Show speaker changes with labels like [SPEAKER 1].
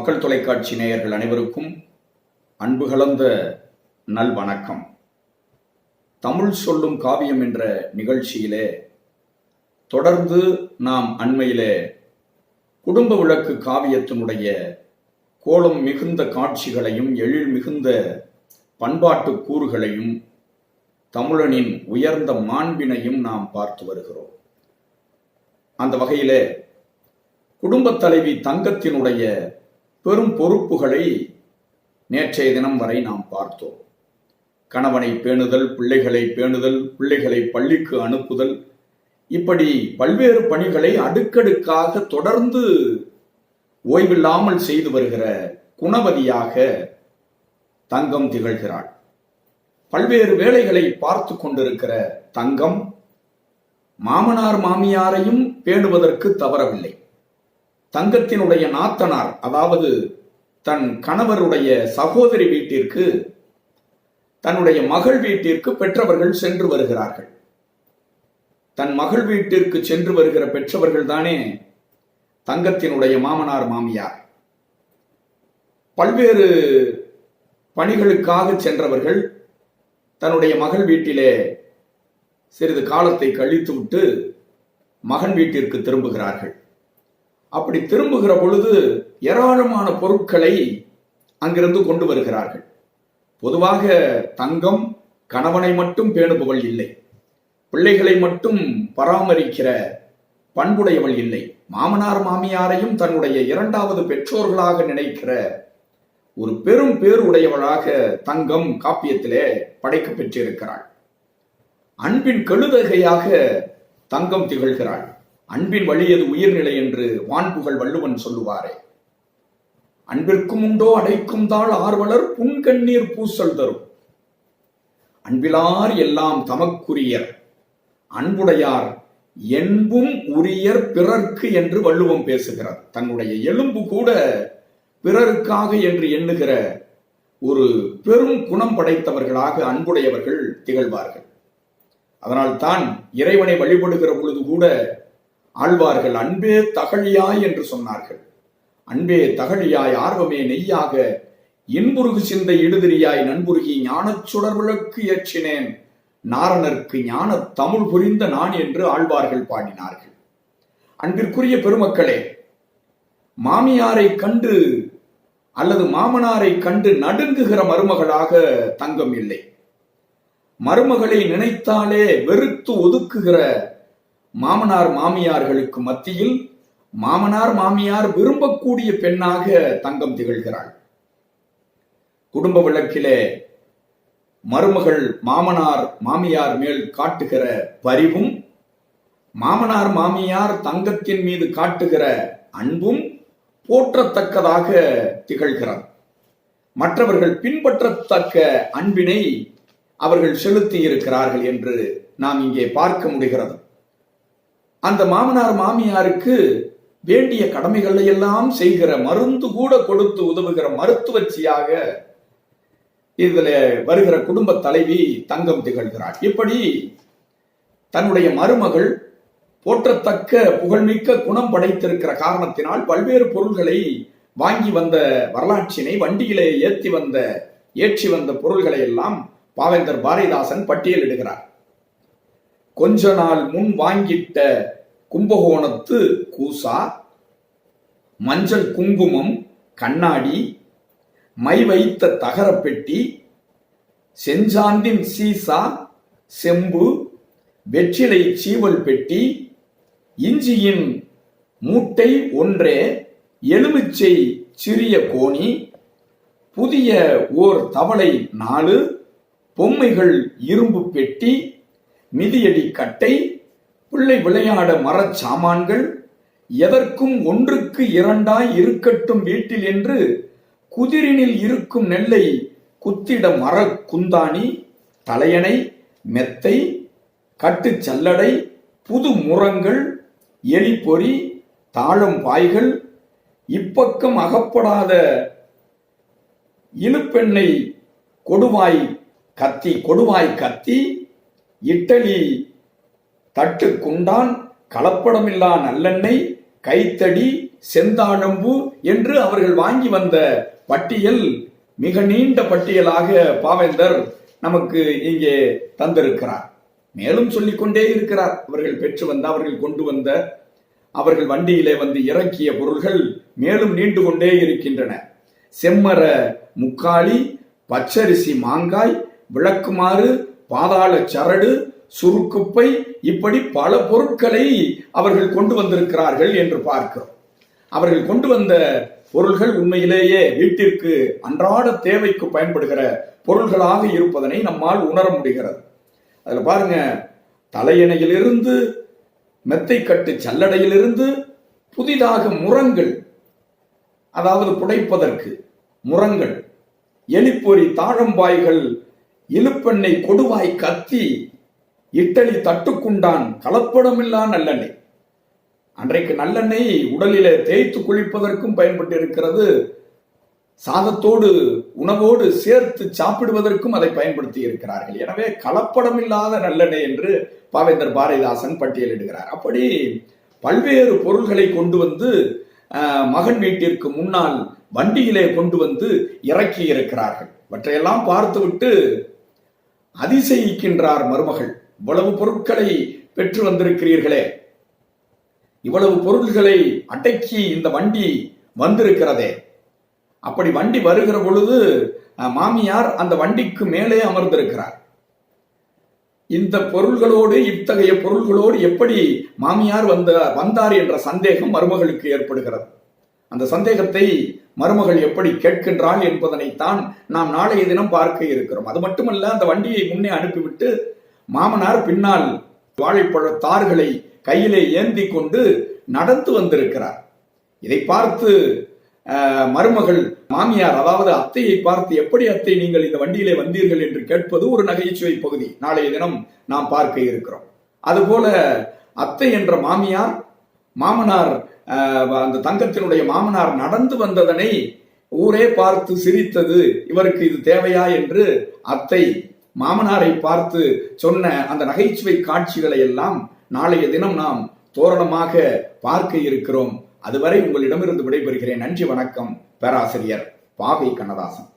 [SPEAKER 1] மக்கள் தொலைக்காட்சி நேயர்கள் அனைவருக்கும் அன்பு கலந்த நல் வணக்கம். தமிழ் சொல்லும் காவியம் என்ற நிகழ்ச்சியிலே தொடர்ந்து நாம் அண்மையிலே குடும்ப விளக்கு காவியத்தினுடைய கோலம் மிகுந்த காட்சிகளையும் எழில் மிகுந்த பண்பாட்டு கூறுகளையும் தமிழனின் உயர்ந்த மாண்பினையும் நாம் பார்த்து வருகிறோம். அந்த வகையிலே குடும்பத் தலைவி தங்கத்தினுடைய பெரும் பொறுப்புகளை நேற்றைய தினம் வரை நாம் பார்த்தோம். கணவனை பேணுதல் பிள்ளைகளை பேணுதல் பிள்ளைகளை பள்ளிக்கு அனுப்புதல் இப்படி பல்வேறு பணிகளை அடுக்கடுக்காக தொடர்ந்து ஓய்வில்லாமல் செய்து வருகிற குணவதியாக தங்கம் திகழ்கிறாள். பல்வேறு வேலைகளை பார்த்து கொண்டிருக்கிற தங்கம் மாமனார் மாமியாரையும் பேணுவதற்கு தவறவில்லை. தங்கத்தினுடைய நாத்தனார் அதாவது தன் கணவருடைய சகோதரி வீட்டிற்கு தன்னுடைய மகள் வீட்டிற்கு பெற்றவர்கள் சென்று வருகிறார்கள். தன் மகள் வீட்டிற்கு சென்று வருகிற பெற்றவர்கள் தானே தங்கத்தினுடைய மாமனார் மாமியார். பல்வேறு பணிகளுக்காக சென்றவர்கள் தன்னுடைய மகள் வீட்டிலே சிறிது காலத்தை கழித்துவிட்டு மகன் வீட்டிற்கு திரும்புகிறார்கள். அப்படி திரும்புகிற பொழுது ஏராளமான பொருட்களை அங்கிருந்து கொண்டு வருகிறார்கள். பொதுவாக தங்கம் கணவனை மட்டும் பேணுபவள் இல்லை. பிள்ளைகளை மட்டும் பராமரிக்கிற பண்புடையவள் இல்லை. மாமனார் மாமியாரையும் தன்னுடைய இரண்டாவது பெற்றோர்களாக நினைக்கிற ஒரு பெரும் பேருடையவளாக தங்கம் காப்பியத்திலே படைக்க பெற்றிருக்கிறாள். அன்பின் கெழுதகையாக தங்கம் திகழ்கிறாள். அன்பின் வழியது உயிர்நிலை என்று வான்புகள் வள்ளுவன் சொல்லுவாரே. அன்பிற்கும் உண்டோ அடைக்கும் தாள் ஆர்வலர் புன்கண்ணீர் பூசல் தரும். அன்பிலார் எல்லாம் தமக்குரியர். அன்புடையார் என்பும் உரியர் பிறர்க்கு என்று வள்ளுவம் பேசுகிறார். தன்னுடைய எலும்பு கூட பிறருக்காக என்று எண்ணுகிற ஒரு பெரும் குணம் படைத்தவர்களாக அன்புடையவர்கள் திகழ்வார்கள். அதனால் தான் இறைவனை வழிபடுகிற பொழுது கூட ஆழ்வார்கள் அன்பே தகழியாய் என்று சொன்னார்கள். அன்பே தகழியாய் ஆர்வமே நெய்யாக இன்புருகு சிந்தை இடுதிரியாய் நண்புருகி ஞானச் சுடர் விளக்கு ஏற்றினேன் நாரணர்க்கு ஞான தமிழ் புரிந்த நான் என்று ஆழ்வார்கள் பாடினார்கள். அன்பிற்குரிய பெருமக்களே மாமியாரை கண்டு அல்லது மாமனாரை கண்டு நடுங்குகிற மருமகளாக தங்கம் இல்லை. மருமகளை நினைத்தாலே வெறுத்து ஒதுக்குகிற மாமனார் மாமியார்களுக்கு மத்தியில் மாமனார் மாமியார் விரும்பக்கூடிய பெண்ணாக தங்கம் திகழ்கிறாள். குடும்ப விளக்கிலே மருமகள் மாமனார் மாமியார் மேல் காட்டுகிற பரிவும் மாமனார் மாமியார் தங்கத்தின் மீது காட்டுகிற அன்பும் போற்றத்தக்கதாக திகழ்கிறார். மற்றவர்கள் பின்பற்றத்தக்க அன்பினை அவர்கள் செலுத்தி இருக்கிறார்கள் என்று நாம் இங்கே பார்க்க முடிகிறது. அந்த மாமனார் மாமியாருக்கு வேண்டிய கடமைகளை எல்லாம் செய்கிற மருந்து கூட கொடுத்து உதவுகிற மருத்துவச்சியாக இதுல வருகிற குடும்ப தலைவி தங்கம் திகழ்கிறார் இப்படி தன்னுடைய மருமகள் போற்றத்தக்க புகழ்மிக்க குணம் படைத்திருக்கிற காரணத்தினால் பல்வேறு பொருள்களை வாங்கி வந்த வரலாற்றினை வண்டியிலே ஏற்றி வந்த ஏற்றி வந்த பொருள்களை எல்லாம் பாவேந்தர் பாரதிதாசன் பட்டியலிடுகிறார். கொஞ்ச நாள் முன் வாங்கிட்ட கும்பகோணத்து கூசா மஞ்சள் குங்குமம் கண்ணாடி மை வைத்த தகரப்பெட்டி செஞ்சாந்தின் சீசா செம்பு வெற்றிலை சீவல் பெட்டி இஞ்சியின் மூட்டை ஒன்றே எலுமிச்சை சிறிய கோணி புதிய ஓர் தவளை நாலு பொம்மைகள் இரும்பு பெட்டி மிதியடி கட்டை பிள்ளை விளையாட மரச் சாமான்கள் எதற்கும் ஒன்றுக்கு இரண்டாய் இருக்கட்டும் வீட்டில் என்று குதிரினில் இருக்கும் நெல்லை குத்திட மர குந்தாணி தலையணை மெத்தை கட்டு சல்லடை புது முரங்கள் எலிப்பொறி தாழம் பாய்கள் இப்பக்கம் அகப்படாத இழுப்பெண்ணை கொடுவாய் கத்தி கொடுவாய் கத்தி இட்டலி தட்டு குண்டான் கலப்படமில்லா நல்லெண்ணெய் கைத்தடி செந்தாழம்பு என்று அவர்கள் வாங்கி வந்த பட்டியல் மிக நீண்ட பட்டியலாக பாவேந்தர் நமக்கு இங்கே தந்திருக்கிறார். மேலும் சொல்லிக்கொண்டே இருக்கிறார். அவர்கள் பெற்று வந்த அவர்கள் கொண்டு வந்த அவர்கள் வண்டியிலே வந்து இறக்கிய பொருள்கள் மேலும் நீண்டு கொண்டே இருக்கின்றன. செம்மர முக்காளி பச்சரிசி மாங்காய் விளக்குமாறு பாதாள சரடு சுருக்குப்பை இப்படி பல பொருட்களை அவர்கள் கொண்டு வந்திருக்கிறார்கள் என்று பார்க்கிறோம். அவர்கள் கொண்டு வந்த பொருள்கள் உண்மையிலேயே வீட்டிற்கு அன்றாட தேவைக்கு பயன்படுகிற பொருள்களாக இருப்பதனை நம்மால் உணர முடிகிறது. அதில் பாருங்க தலையணையிலிருந்து மெத்தைக்கட்டு சல்லடையிலிருந்து புதிதாக முரங்கள் அதாவது புடைப்பதற்கு முரங்கள் எலிப்பொறி தாழம்பாய்கள் இழுப்பெண்ணை கொடுவாய் கத்தி இட்டலி தட்டுக்குண்டான் கலப்படமில்லா நல்லெண்ணெய். அன்றைக்கு நல்லெண்ணெய் உடலிலே தேய்த்து குளிப்பதற்கும் பயன்பட்டு இருக்கிறது சாதத்தோடு உணவோடு சேர்த்து சாப்பிடுவதற்கும் அதை பயன்படுத்தி இருக்கிறார்கள் எனவே கலப்படமில்லாத நல்லெண்ணெய் என்று பாவேந்தர் பாரதிதாசன் பட்டியலிடுகிறார் அப்படி பல்வேறு பொருள்களை கொண்டு வந்து மகன் வீட்டிற்கு முன்னால் வண்டியிலே கொண்டு வந்து இறக்கி இருக்கிறார்கள் இவற்றையெல்லாம் பார்த்துவிட்டு அதிசயிக்கின்றார் மருமகள். இவ்வளவு பொருட்களை பெற்று வந்திருக்கிறீர்களே. இவ்வளவு பொருள்களை அடக்கி இந்த வண்டி வந்திருக்கிறதே. அப்படி வண்டி வருகிற பொழுது மாமியார் அந்த வண்டிக்கு மேலே அமர்ந்திருக்கிறார். இந்த பொருள்களோடு இத்தகைய பொருள்களோடு எப்படி மாமியார் வந்த வந்தார் என்ற சந்தேகம் மருமகளுக்கு ஏற்படுகிறது. அந்த சந்தேகத்தை மருமகள் எப்படி கேட்கின்றாள் என்பதனைத்தான் நாம் நாளைய தினம் பார்க்க இருக்கிறோம். அது மட்டுமல்ல அந்த வண்டியை முன்னே அனுப்பிவிட்டு மாமனார் பின்னால் வாழைப்பழ தார்களை கையிலே ஏந்தி கொண்டு நடந்து வந்திருக்கிறார். இதை பார்த்து மருமகள் மாமியார் அதாவது அத்தையை பார்த்து எப்படி அத்தை நீங்கள் இந்த வண்டியிலே வந்தீர்கள்? என்று கேட்பது ஒரு நகைச்சுவை பகுதி. நாளைய தினம் நாம் பார்க்க இருக்கிறோம். அதுபோல அத்தை என்ற மாமியார் மாமனார் அந்த தங்கத்தினுடைய மாமனார் நடந்து வந்ததனை ஊரே பார்த்து சிரித்தது. இவருக்கு இது தேவையா என்று அத்தை மாமனாரை பார்த்து சொன்ன அந்த நகைச்சுவை காட்சிகளை எல்லாம் நாளைய தினம் நாம் தோரணமாக பார்க்க இருக்கிறோம். அதுவரை உங்களிடமிருந்து விடைபெறுகிறேன். நன்றி வணக்கம் பேராசிரியர் பாவை கண்ணதாசன்.